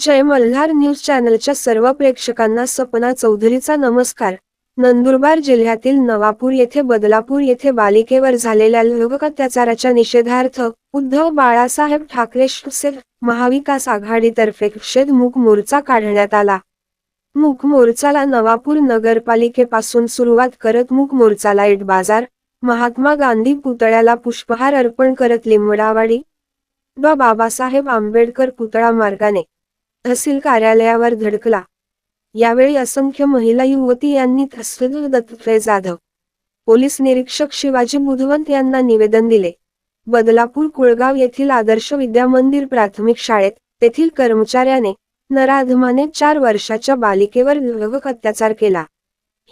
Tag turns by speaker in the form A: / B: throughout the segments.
A: जय Malhar news चॅनलच्या सर्व प्रेक्षकांना सपना चौधरीचा नमस्कार. नंदुरबार जिल्ह्यातील नवापूर येथे बदलापूर येथे बालिकेवर झालेल्या लैंगिक अत्याचाराच्या निषेधार्थ उद्धव बाळासाहेब ठाकरे महाविकास आघाडीतर्फे निषेध मूक मोर्चा काढण्यात आला. मुख मोर्चाला नवापूर नगरपालिकेपासून सुरुवात करत मूक मोर्चाला इट बाजार महात्मा गांधी पुतळ्याला पुष्पहार अर्पण करत लिंबडावाडी डॉ. बाबासाहेब आंबेडकर पुतळा मार्गाने तहसील कार्यालयावर धडकला. यावेळी असंख्य महिला युवती यांनी तहसील दत्तत्रय जाधव पोलीस निरीक्षक शिवाजी बुधवंत यांना निवेदन दिले. बदलापूर कुळगाव येथील आदर्श विद्या मंदिर प्राथमिक शाळेत तेथील कर्मचाऱ्याने नराधमाने चार वर्षाच्या बालिकेवर लैंगिक अत्याचार केला.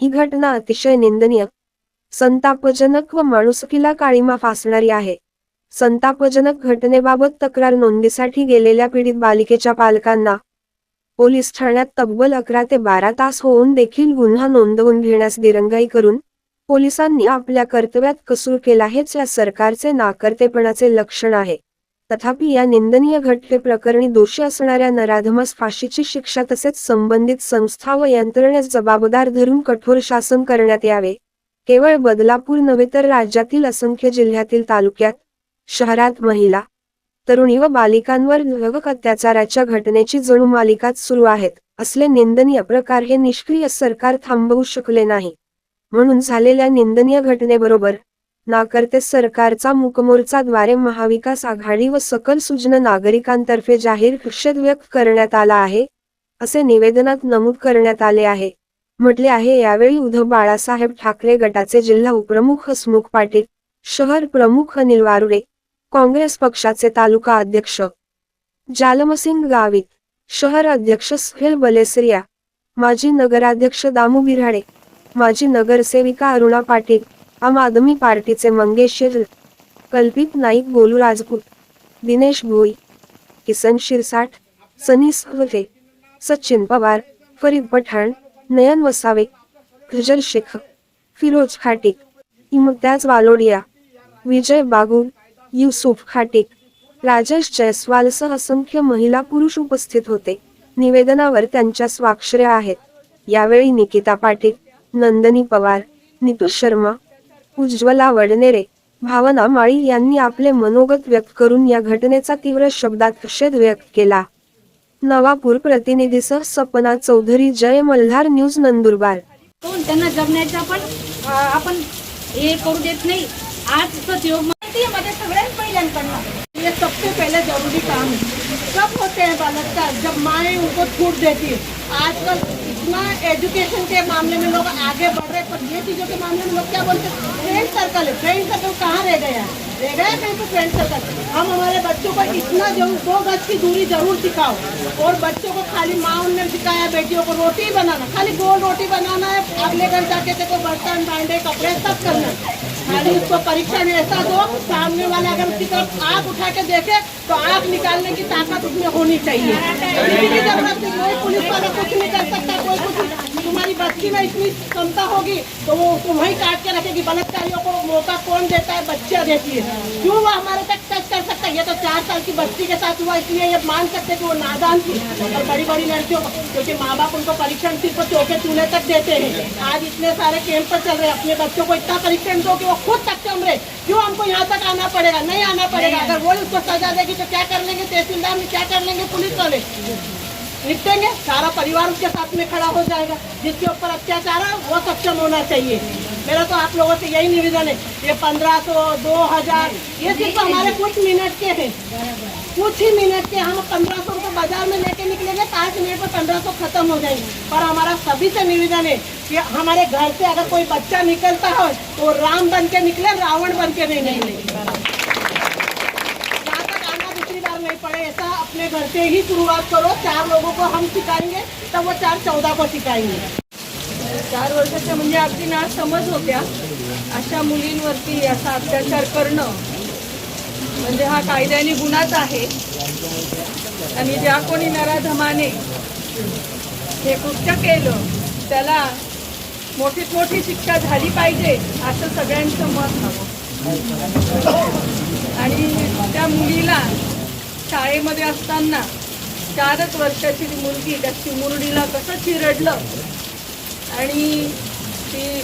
A: ही घटना अतिशय निंदनीय संतापजनक व माणुसकीला काळीमा फासणारी आहे. संतापजनक घटनेबाबत तक्रार नोंदीसाठी गेलेल्या पीडित बालिकेच्या पालकांना पोलीस ठाण्यात तब्बल अकरा ते बारा तास होऊन देखील गुन्हा नोंदवून घेण्यास दिरंगाई करून पोलिसांनी आपल्या कर्तव्यात कसूर केला हेच या सरकारचे नाकर्तेपणाचे लक्षण आहे. तथापि या निंदनीय घटने प्रकरणी दोषी असणाऱ्या नराधमस फाशीची शिक्षा तसेच संबंधित संस्था व यंत्रणेस जबाबदार धरून कठोर शासन करण्यात यावे. केवळ बदलापूर नव्हे तर राज्यातील असंख्य जिल्ह्यातील तालुक्यात शहरात महिला तरुणी व बालिकांवर लैंगिक अत्याचाराच्या घटनेची जणू मालिकाच सुरू आहेत. असले निंदनीय प्रकार हे निष्क्रिय सरकार थांबवू शकले नाही. म्हणून झालेल्या निंदनीय घटनेबरोबर नाकर्ते सरकारचा मुकमोर्चाद्वारे महाविकास आघाडी व सकल सुजन नागरिकांतर्फे जाहीर निषेध व्यक्त करण्यात आला आहे असे निवेदनात नमूद करण्यात आले आहे. म्हटले आहे यावेळी उद्धव बाळासाहेब ठाकरे गटाचे जिल्हा उपप्रमुख हसमुख पाटील शहर प्रमुख अनिल वारुडे काँग्रेस पक्षाचे तालुका अध्यक्ष. जालमसिंग गावित शहर अध्यक्ष सुहेल बलेसरिया माजी नगराध्यक्ष दामू बिराडे माजी नगरसेविका अरुणा पाटील आम आदमी पार्टीचे मंगेश कल्पित नाईक गोलू राजपूत दिनेश भोई किसन शिरसाट सनी सवले सचिन पवार फरीद पठाण नयन वसावे खजल शेख फिरोज खाटिक इमत्याज वालोडिया विजय बागुल युसुफ खाटिक. राजेश जयस्वालसह असंख्य महिला पुरुष उपस्थित होते. निवेदनावर त्यांच्या स्वाक्षऱ्या आहेत. यावेळी निकिता पाटील नंदनी पवार नितू शर्मा उज्ज्वला वडनेरे भावना माळी यांनी आपले मनोगत व्यक्त करून या घटनेचा तीव्र शब्दात निषेध व्यक्त केला. नवापूर प्रतिनिधीसह सपना चौधरी जय मल्हार न्यूज नंदुरबार.
B: त्यांना जगण्याचा पण आपण हे करू देत नाही. आजच पहिल्यांकडनं
C: ये सबसे पहले ज़रूरी काम है। कब होते हैं बलात्कार जब माएँ उनको छूट देती है। आजकल इतना एजुकेशन के मामले में लोग आगे बढ़ रहे पर ये चीज़ों के मामले में लोग क्या बोलते हैं? फ्रेंड सर्कल है। फ्रेंड सर्कल कहाँ रह गया है? रह गया कहीं पे फ्रेंड सर्कल हम हमारे बच्चों को इतना ज़रूर, दो गज की दूरी ज़रूर सिखाओ। और बच्चों को खाली माँ ने सिखाया बेटियों को रोटी बनाना। खाली गोल रोटी बनाना है, अगले घर जाके देखो, बर्तन, भांडे, कपड़े सब करना। खाली उसको में ऐसा दो सामने वाला अगर उसकी तरफ आग उठा के देखे तो आग निकालने की ताकत उसमें होनी चाहिए। नहीं कोई पुलिस वाला कुछ नहीं कर सकता, कोई कुछ तुम्हारी बच्ची में इतनी क्षमता होगी तो वो तुम्हें काट के रखेगी। बलात्कारियों को मौका कौन देता है? बच्चा देती है। क्यों वो हमारे तक टच कर सकता है? ये तो चार साल की बच्ची के साथ हुआ, इसलिए ये मान सकते कि वो नादान थी। और बड़ी बड़ी लड़कियों को, क्योंकि माँ बाप उनको परीक्षण सिर्फ़ चौके चूल्हे तक देते हैं। आज इतने सारे कैंप पर चल रहे अपने बच्चों को इतना परीक्षण दो कि वो खुद सक्षम रहे क्यों हमको यहाँ तक आना पड़ेगा? नहीं आना पड़ेगा। अगर वो उसको सजा देगी तो क्या कर लेंगे तहसीलदार में क्या कर लेंगे पुलिस वाले? निपटेंगे सारा परिवार उसके साथ में खड़ा हो जाएगा। जिसके ऊपर अत्याचार है वो सक्षम होना चाहिए। मेरा तो आप लोगों से यही निवेदन है। ये पंद्रह सौ दो हजार ये सिर्फ हमारे कुछ मिनट के हैं। कुछ ही मिनट के हम पंद्रह सौ रुपये बाजार में लेके निकलेंगे पाँच मिनट में पंद्रह सौ खत्म हो जाएंगे। पर हमारा सभी से निवेदन है कि हमारे घर से अगर कोई बच्चा निकलता हो तो राम बन के निकले रावण बन के नहीं निकले। जहाँ तक आना दूसरी बार नहीं पड़े ऐसा अपने घर से ही शुरुआत करो। चार लोगों को हम सिखाएंगे तब वो चार चौदह को सिखाएंगे।
B: चार वर्षाच्या म्हणजे अगदी ना समज होत्या. अशा मुलींवरती असा अत्याचार करणं म्हणजे हा कायद्याने गुन्हाच आहे. आणि ज्या कोणी नराधमाने हे कृत्य केलं त्याला मोठीत मोठी शिक्षा झाली पाहिजे असं सगळ्यांचं मत हवं. आणि त्या मुलीला शाळेमध्ये असताना चारच वर्षाची ती मुलगी त्या चिमुरडीला कसं चिरडलं. आणि ती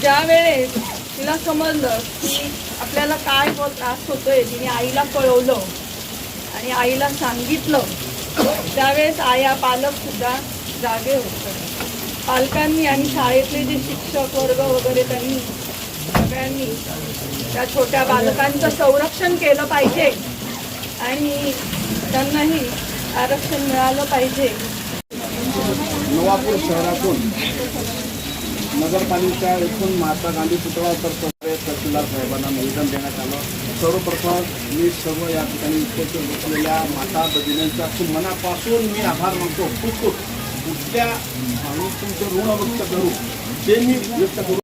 B: ज्या वेळेस तिला समजलं की आपल्याला काय त्रास होतोय तिने आईला कळवलं आणि आईला सांगितलं. त्यावेळेस आया पालक सुद्धा जागे होते. पालकांनी आणि शाळेतले जे शिक्षक वर्ग वगैरे त्यांनी सगळ्यांनी त्या छोट्या बालकांचं संरक्षण केलं पाहिजे आणि त्यांनाही आरक्षण मिळालं पाहिजे.
D: नवापूर शहरातून नगरपालिका एकूण महात्मा गांधी पुतळा तर तहसीलदार साहेबांना निवेदन देण्यात आलं. सर्वप्रथम मी सर्व या ठिकाणी उपस्थित बसलेल्या माता भगिनींचा खूप मनापासून मी आभार मानतो. खूप खूप कुठल्या माणूस तुमचं ऋण व्यक्त करू. ते मी व्यक्त करू.